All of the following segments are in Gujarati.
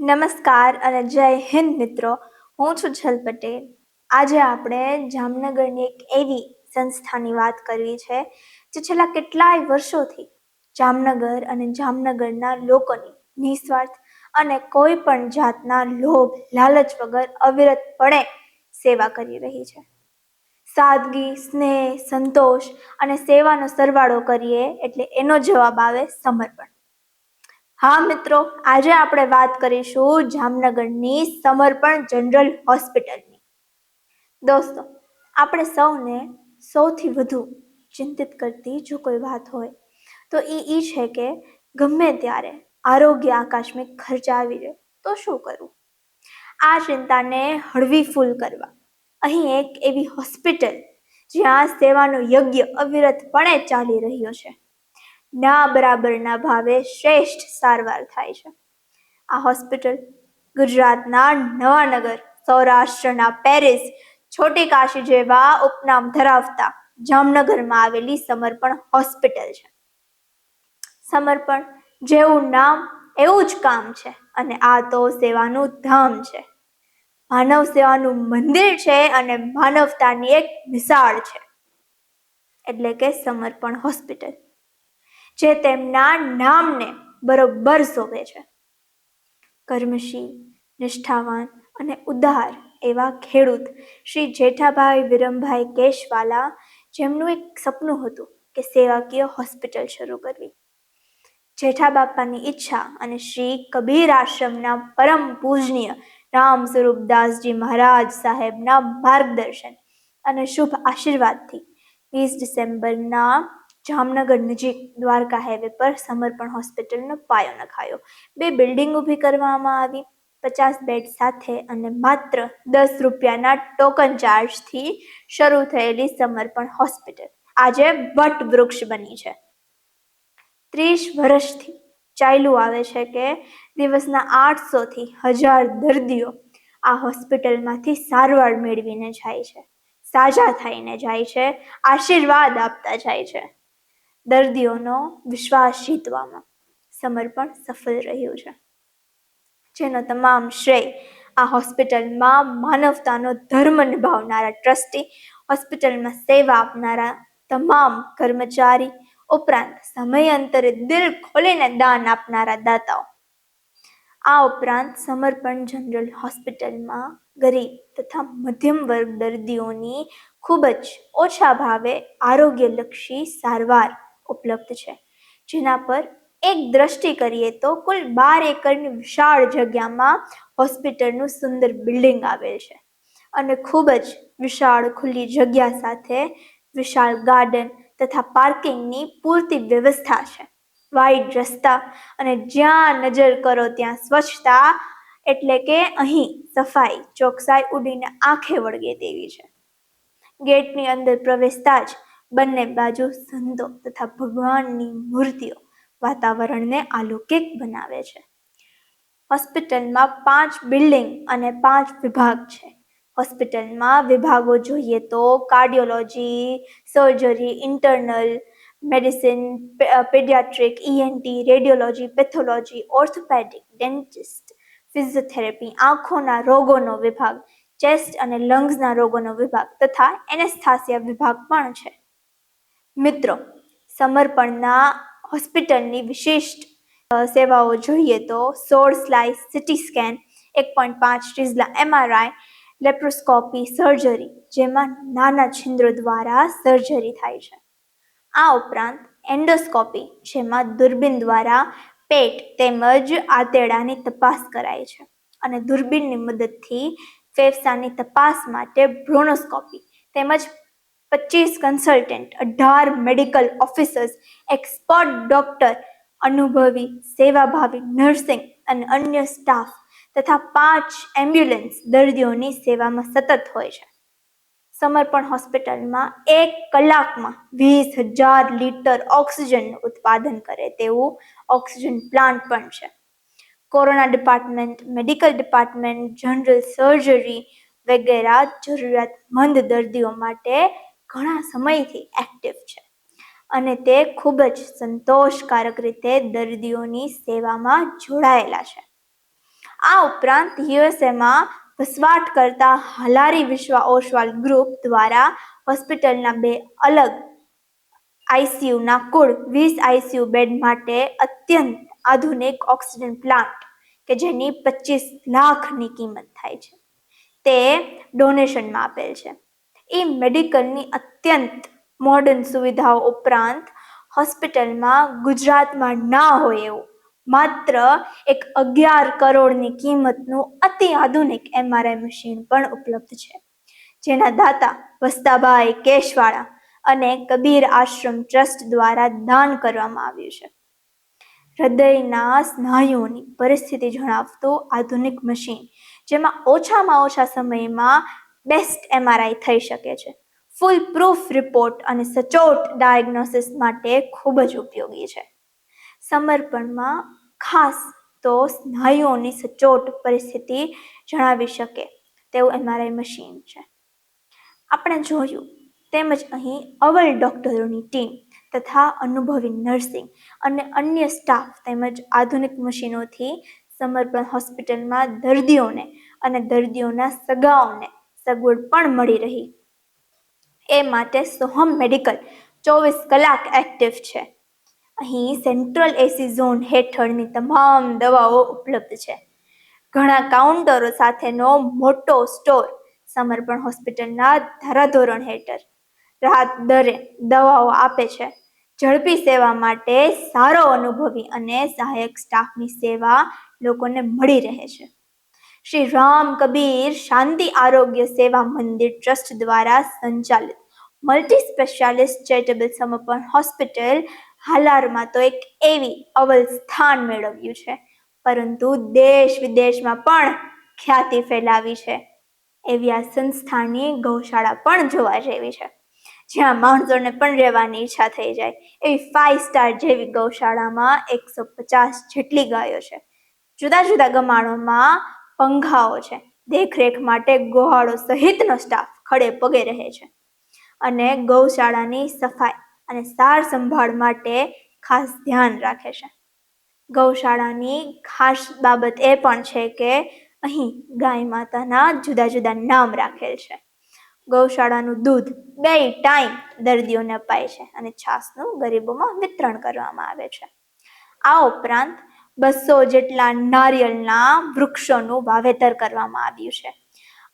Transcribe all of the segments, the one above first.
નમસ્કાર અને જય હિન્દ મિત્રો. હું છું છલ પટેલ. આજે આપણે જામનગરની એક એવી સંસ્થાની વાત કરવી છે, જે છેલ્લા કેટલાય વર્ષોથી જામનગર અને જામનગરના લોકોની નિસ્વાર્થ અને કોઈ પણ જાતના લોભ, લાલચ વગર અવિરતપણે સેવા કરી રહી છે. સાદગી, સ્નેહ, સંતોષ અને સેવાનો સરવાળો કરીએ એટલે એનો જવાબ આવે સમર્પણ. હા, મિત્રો, આજે આપણે વાત કરીશું જામનગરની સમર્પણ જનરલ હોસ્પિટલની. દોસ્તો, આપણે સૌને સૌથી વધુ ચિંતિત કરતી જો કોઈ વાત હોય, તો એ એ છે કે ગમે ત્યારે આરોગ્ય આકાશમાં ખર્ચ આવી જાય, તો શું કરવું? આ ચિંતાને હળવી ફૂલ કરવા. અહીં એક એવી હોસ્પિટલ જ્યાં સેવાનો યજ્ઞ અવિરતપણે ચાલી રહ્યો છે. ના બરાબરના ભાવે શ્રેષ્ઠ સારવાર થાય છે. આ હોસ્પિટલ ગુજરાતના નવાનગર, સૌરાષ્ટ્રના પેરિસ, છોટી કાશી જેવા ઉપનામ ધરાવતા જામનગરમાં આવેલી સમર્પણ હોસ્પિટલ છે. સમર્પણ જેવું નામ એવું જ કામ છે અને આ તો સેવાનું ધામ છે. માનવ સેવાનું મંદિર છે અને માનવતાની એક મિસાળ છે. એટલે કે સમર્પણ હોસ્પિટલ. જે તેમના નામને બરોબર શોભે છે. કર્મશીલ, નિષ્ઠાવાન અને ઉદાર એવા ખેડૂત શ્રી જેઠાભાઈ વિરમભાઈ કેશવાલા જેમનું એક સપનું હતું કે સેવાકીય હોસ્પિટલ શરૂ કરવી. જેઠા બાપાની ઈચ્છા અને શ્રી કબીર આશ્રમના પરમ પૂજનીય રામ સ્વરૂપદાસજી મહારાજ સાહેબના માર્ગદર્શન અને શુભ આશીર્વાદથી વીસ ડિસેમ્બરના જામનગર નજીક દ્વારકા હાઈવે પર સમર્પણ હોસ્પિટલનો પાયો નખાયો. બે બિલ્ડિંગ ઊભી કરવામાં આવી. પચાસ બેડ સાથે અને માત્ર દસ રૂપિયાના ટોકન ચાર્જથી શરૂ થયેલી સમર્પણ હોસ્પિટલ આજે વટ વૃક્ષ બની છે. ત્રીસ વર્ષથી ચાલ્યું આવે છે કે દિવસના આઠસોથી હજાર દર્દીઓ આ હોસ્પિટલમાંથી સારવાર મેળવીને જાય છે. સાજા થઈને જાય છે. આશીર્વાદ આપતા જાય છે. દર્દીઓનો વિશ્વાસ જીતવામાં સમર્પણ સફળ રહ્યું છે. જેનો તમામ શ્રેય આ હોસ્પિટલમાં માનવતાનો ધર્મ નિભાવનારા ટ્રસ્ટી હોસ્પિટલમાં સેવા આપનારા તમામ કર્મચારી ઉપરાંત સમયાંતરે દિલ ખોલીને દાન આપનારા દાતાઓ. આ ઉપરાંત સમર્પણ જનરલ હોસ્પિટલમાં ગરીબ તથા મધ્યમ વર્ગ દર્દીઓની ખૂબ જ ઓછા ભાવે આરોગ્યલક્ષી સારવાર ઉપલબ્ધ છે. જેના પર એક દ્રષ્ટિ કરીએ તો કુલ બાર એકરની વિશાળ જગ્યામાં હોસ્પિટલનું સુંદર બિલ્ડિંગ આવેલ છે. અને ખૂબ જ વિશાળ ખુલ્લી જગ્યા સાથે વિશાળ ગાર્ડન તથા પાર્કિંગની પૂરતી વ્યવસ્થા છે. વાઇડ રસ્તા અને જ્યાં નજર કરો ત્યાં સ્વચ્છતા એટલે કે અહીં સફાઈ ચોકસાઈ ઉડીને આંખે વળગે તેવી છે. ગેટની અંદર પ્રવેશતા જ બંને બાજુ સંતો તથા ભગવાનની મૂર્તિઓ વાતાવરણને અલૌકિક બનાવે છે. હોસ્પિટલમાં પાંચ બિલ્ડિંગ અને પાંચ વિભાગ છે. હોસ્પિટલમાં વિભાગો જોઈએ તો cardiology, surgery, internal medicine paediatric ENT radiology, pathology, orthopaedic, dentist, physiotherapy, આંખોના રોગોનો વિભાગ, ચેસ્ટ અને લંગ્સના રોગોનો વિભાગ તથા એનેસ્થાસિયા વિભાગ પણ છે. મિત્રો, સમર્પણના હોસ્પિટલની વિશિષ્ટ સેવાઓ જોઈએ તો સોળ સ્લાઇસ સિટી સ્કેન, એક પોઈન્ટ પાંચ ટીઝલા એમઆરઆઈ, લેપ્રોસ્કોપી સર્જરી, જેમાં નાના છિદ્રો દ્વારા સર્જરી થાય છે. આ ઉપરાંત એન્ડોસ્કોપી, જેમાં દૂરબીન દ્વારા પેટ તેમજ આંતરડાની તપાસ કરાય છે અને દૂરબીનની મદદથી ફેફસાની તપાસ માટે બ્રોનોસ્કોપી તેમજ પચીસ કન્સલ્ટન્ટ અઢાર મેડિકલ ઓફિસર્સ એક્સપર્ટ ડોક્ટર અનુભવી, સેવાભાવી નર્સિંગ અને અન્ય સ્ટાફ તથા પાંચ એમ્બ્યુલન્સ દર્દીઓની સેવામાં સતત હોય છે. સમર્પણ હોસ્પિટલમાં એક કલાકમાં વીસ હજાર લીટર ઓક્સિજનનું ઉત્પાદન કરે તેવું ઓક્સિજન પ્લાન્ટ પણ છે. Corona department medical department general surgery વગેરે જરૂરિયાતમંદ દર્દીઓ માટે ઘણા સમયથી એક્ટિવ છે. અને તે ખૂબ જ સંતોષકારક રીતે દર્દીઓની સેવામાં જોડાયેલા છે. આ ઉપરાંત યુએસએમાં વસવાટ કરતા હલારી વિશ્વ ઓશવાલ ગ્રુપ દ્વારા હોસ્પિટલના બે અલગ આઈસીયુના કુલ વીસ આઈસીયુ બેડ માટે અત્યંત આધુનિક ઓક્સિજન પ્લાન્ટ, કે જેની પચીસ લાખની કિંમત થાય છે. તે ડોનેશનમાં આપેલ છે. એ મેડિકલની અત્યંત મોડર્ન સુવિધાઓ ઉપરાંત હોસ્પિટલમાં ગુજરાતમાં ના હોય એવું. માત્ર એક અગિયાર કરોડની કિંમતનું અતિ આધુનિક એમઆરઆઈ મશીન પણ ઉપલબ્ધ છે. જેના દાતા વસ્તાભાઈ કેશવાળા અને કબીર આશ્રમ ટ્રસ્ટ દ્વારા દાન કરવામાં આવ્યું છે. હૃદયના સ્નાયુઓની પરિસ્થિતિ જણાવતું આધુનિક મશીન જેમાં ઓછામાં ઓછા સમયમાં બેસ્ટ એમઆરઆઈ થઈ શકે છે. ફૂલ પ્રૂફ રિપોર્ટ અને સચોટ ડાયગ્નોસિસ માટે ખૂબ જ ઉપયોગી છે. સમર્પણમાં ખાસ તો સ્નાયુઓની સચોટ પરિસ્થિતિ જણાવી શકે તેવું એમઆરઆઈ મશીન છે. આપણે જોયું તેમજ અહીં અવલ ડૉક્ટરોની ટીમ તથા અનુભવી નર્સિંગ અને અન્ય સ્ટાફ તેમજ આધુનિક મશીનોથી સમર્પણ હોસ્પિટલમાં દર્દીઓને અને દર્દીઓના સગાઓને સગવડ પણ મળી રહી. એ માટે સોહમ મેડિકલ ચોવીસ કલાક એક્ટિવ છે. અહીં સેન્ટ્રલ એસી ઝોન હેઠળની તમામ દવાઓ ઉપલબ્ધ છે. ઘણા કાઉન્ટરો સાથેનો મોટો સ્ટોર સમર્પણ હોસ્પિટલના ધારાધોરણ હેઠળ રાહત દરે દવાઓ આપે છે. ઝડપી સેવા માટે સારો અનુભવી અને સહાયક સ્ટાફની સેવા લોકોને મળી રહે છે. શ્રી રામ કબીર શાંતિ આરોગ્ય સેવા મંદિર ટ્રસ્ટ દ્વારા સંચાલિત multi specialist charitable Samarpan hospital હાલારમાં તો એક એવી અવલ સ્થાન મેળવ્યું છે. પરંતુ દેશ વિદેશમાં પણ ખ્યાતિ ફેલાવી છે. એવી આ સંસ્થાની ગૌશાળા પણ જોવા જેવી છે. જ્યાં માણસોને પણ રહેવાની ઈચ્છા થઈ જાય. એવી ફાઇવ સ્ટાર જેવી ગૌશાળામાં એકસો પચાસ જેટલી ગાયો છે. જુદા જુદા ગમાણોમાં પંખાઓ છે. દેખરેખ માટે ગોહાળો સહિતનો સ્ટાફ ખડે પગે રહે છે. અને ગૌશાળાની સફાઈ અને સાર સંભાળ માટે ખાસ ધ્યાન રાખે છે. ગૌશાળાની ખાસ બાબત એ પણ છે કે અહીં ગાય માતાના જુદા જુદા નામ રાખેલ છે. ગૌશાળાનું દૂધ બે ટાઈમ દર્દીઓને અપાય છે અને છાસનું ગરીબોમાં વિતરણ કરવામાં આવે છે. આ ઉપરાંત બસો જેટલા નારિયેળના વૃક્ષોનું વાવેતર કરવામાં આવ્યું છે.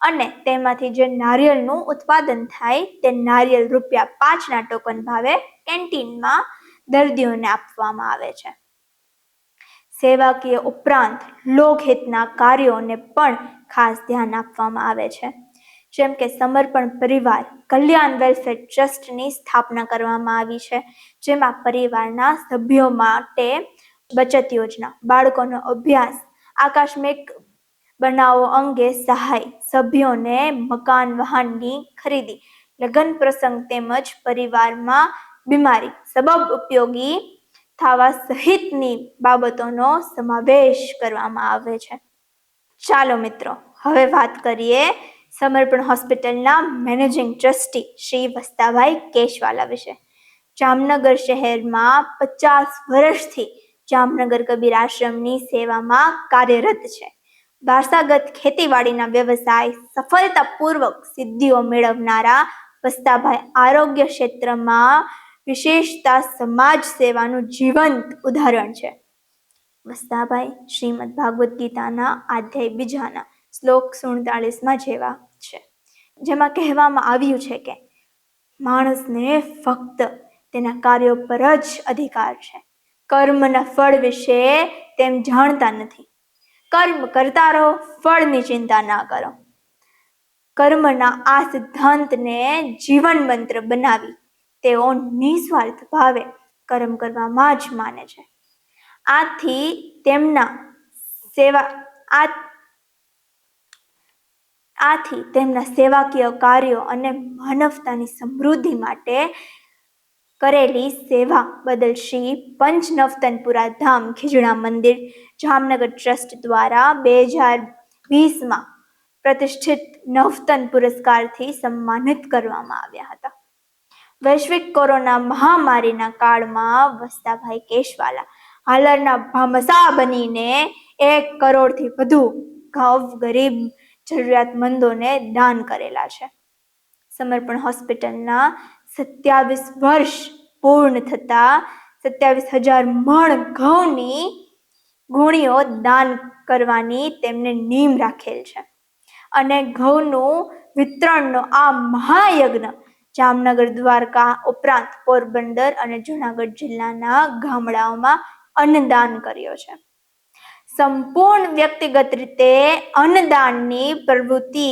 અને તેમાંથી જે નારિયેળનું ઉત્પાદન થાય તે નારિયેળ રૂપિયા પાંચના ટોકન ભાવે કેન્ટીનમાં દર્દીઓને આપવામાં આવે છે. સેવાકીય ઉપરાંત લોકહિતના કાર્યોને પણ ખાસ ધ્યાન આપવામાં આવે છે. જેમ કે સમર્પણ પરિવાર, કલ્યાણ વેલફેર ટ્રસ્ટની સ્થાપના કરવામાં આવી છે. જેમાં પરિવારના સભ્યો માટે બચત યોજના, બાળકોનો અભ્યાસ આકસ્મિક બનાવો અંગે સહાય, સભ્યોને મકાન, વાહનની ખરીદી, લગ્ન પ્રસંગ તેમજ પરિવારમાં બીમારી, સબબ ઉપયોગી થવા સહિતની બાબતોનો સમાવેશ કરવામાં આવે છે. ચાલો મિત્રો, હવે વાત કરીએ સમર્પણ હોસ્પિટલના મેનેજિંગ ટ્રસ્ટી શ્રી વસ્તાભાઈ કેશવાલા વિશે. જામનગર શહેરમાં પચાસ વર્ષથી જામનગર કબીર આશ્રમની સેવામાં કાર્યરત છે. વારસાગત ખેતીવાડીના વ્યવસાય સફળતાપૂર્વક સિદ્ધિઓ મેળવનારા વસ્તાભાઈ આરોગ્ય ક્ષેત્રમાં વિશેષતા સમાજ સેવાનું જીવંત ઉદાહરણ છે. વસ્તાભાઈ શ્રીમદ ભાગવદ્ ગીતાના આધ્યાય બીજાના શ્લોક સુડતાળીસમાં જેવા છે. જેમાં કહેવામાં આવ્યું છે કે, માણસને ફક્ત તેના કાર્યો પર જ અધિકાર છે. કર્મના ફળ વિશે તેમ જાણતા નથી. કર્મ કરતા રહો, ફળની ચિંતા ના કરો. કર્મના આ સિદ્ધાંતને જીવન મંત્ર બનાવી તેઓ નિસ્વાર્થ ભાવે કર્મ કરવામાં જ માને છે. આથી તેમના સેવા આથી તેમના સેવાકીય કાર્યો અને માનવતાની સમૃદ્ધિ માટે કરેલી સેવા બદલ શ્રી પંચનવતનપુરા ધામ ખીજડા મંદિર જામનગર ટ્રસ્ટ દ્વારા બે હજાર વીસમાં પ્રતિષ્ઠિત નવતન પુરસ્કારથી સન્માનિત કરવામાં આવ્યા હતા. વૈશ્વિક કોરોના મહામારીના કાળમાં વસ્તાભાઈ કેશવાલા હાલરના ભામસા બનીને એક કરોડથી વધુ ઘવ ગરીબ જરૂરિયાતમંદોને દાન કરેલા છે. સમર્પણ હોસ્પિટલના સત્યાવીસ વર્ષ પૂર્ણ થતા સત્યાવીસ હજાર મણ ઘઉંની ગુણીઓ દાન કરવાની તેમને નીમ રાખેલ છે. અને ઘઉંનું વિતરણનો આ મહાયજ્ઞ જામનગર, દ્વારકા ઉપરાંત પોરબંદર અને જૂનાગઢ જિલ્લાના ગામડાઓમાં અન્નદાન કર્યો છે. સંપૂર્ણ વ્યક્તિગત રીતે અન્નદાનની પ્રવૃત્તિ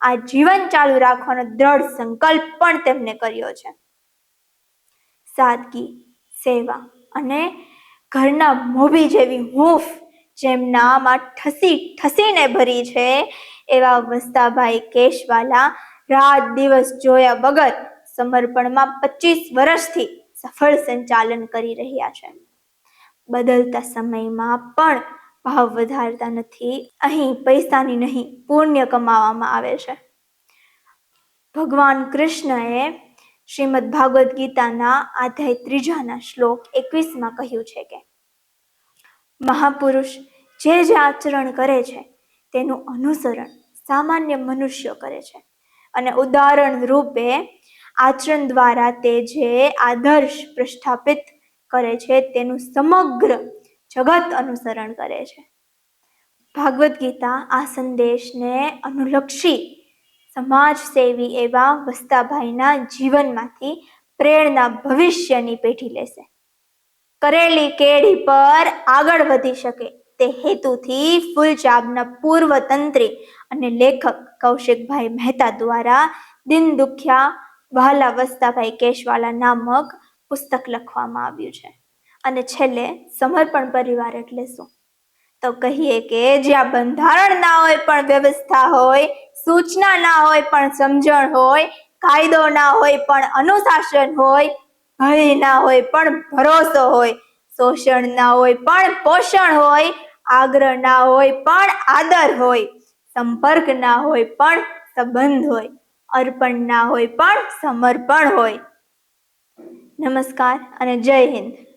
આ જીવન ચાલુ રાખવાનો દ્રઢ સંકલ્પ પણ તેમને કર્યો છે. સાદગી, સેવા અને ઘરના મોભી જેવી હૂફ જેમનામાં ઠસી, ઠસીને ભરી છે એવા વસ્તાભાઈ કેશવાલા રાત દિવસ જોયા વગર સમર્પણમાં પચીસ વર્ષથી સફળ સંચાલન કરી રહ્યા છે. બદલતા સમયમાં પણ ભાવ વધારતા નથી. અહીં પૈસાની નહીં, પુણ્ય કમાવામાં આવે છે. ભગવાન કૃષ્ણએ શ્રીમદ ભાગવદ્ ગીતાના અધ્યાય ત્રીજાના શ્લોક એકવીસમાં કહ્યું છે કે, મહાપુરુષ જે જે આચરણ કરે છે, તેનું અનુસરણ સામાન્ય મનુષ્યો કરે છે. અને ઉદાહરણ રૂપે આચરણ દ્વારા તે જે આદર્શ પ્રસ્થાપિત કરે છે, તેનું સમગ્ર જગત અનુસરણ કરે છે. ભાગવદ્ ગીતા આ સંદેશને અનુલક્ષી સમાજ સેવી એવા વસ્તાભાઈના જીવનમાંથી પ્રેરણા ભવિષ્યની પેઢી લેશે. કરેલી કેડી પર આગળ વધી શકે તે હેતુથી ફૂલચાબના પૂર્વ તંત્રી અને લેખક કૌશિકભાઈ મહેતા દ્વારા દિન દુખ્યા વહાલા વસ્તાભાઈ કેશવાલા નામક પુસ્તક લખવામાં આવ્યું છે. અને છેલ્લે સમર્પણ પરિવાર એટલે શું? તો કહીએ કે જ્યાં બંધારણ ના હોય પણ વ્યવસ્થા હોય, સૂચના ના હોય પણ સમજણ હોય, કાયદો ના હોય પણ અનુશાસન હોય, ભય ના હોય પણ ભરોસો હોય, શોષણ ના હોય પણ પોષણ હોય, આગ્રહ ના હોય પણ આદર હોય, સંપર્ક ના હોય પણ સંબંધ હોય, અર્પણ ના હોય પણ સમર્પણ હોય. નમસ્કાર અને જય હિન્દ.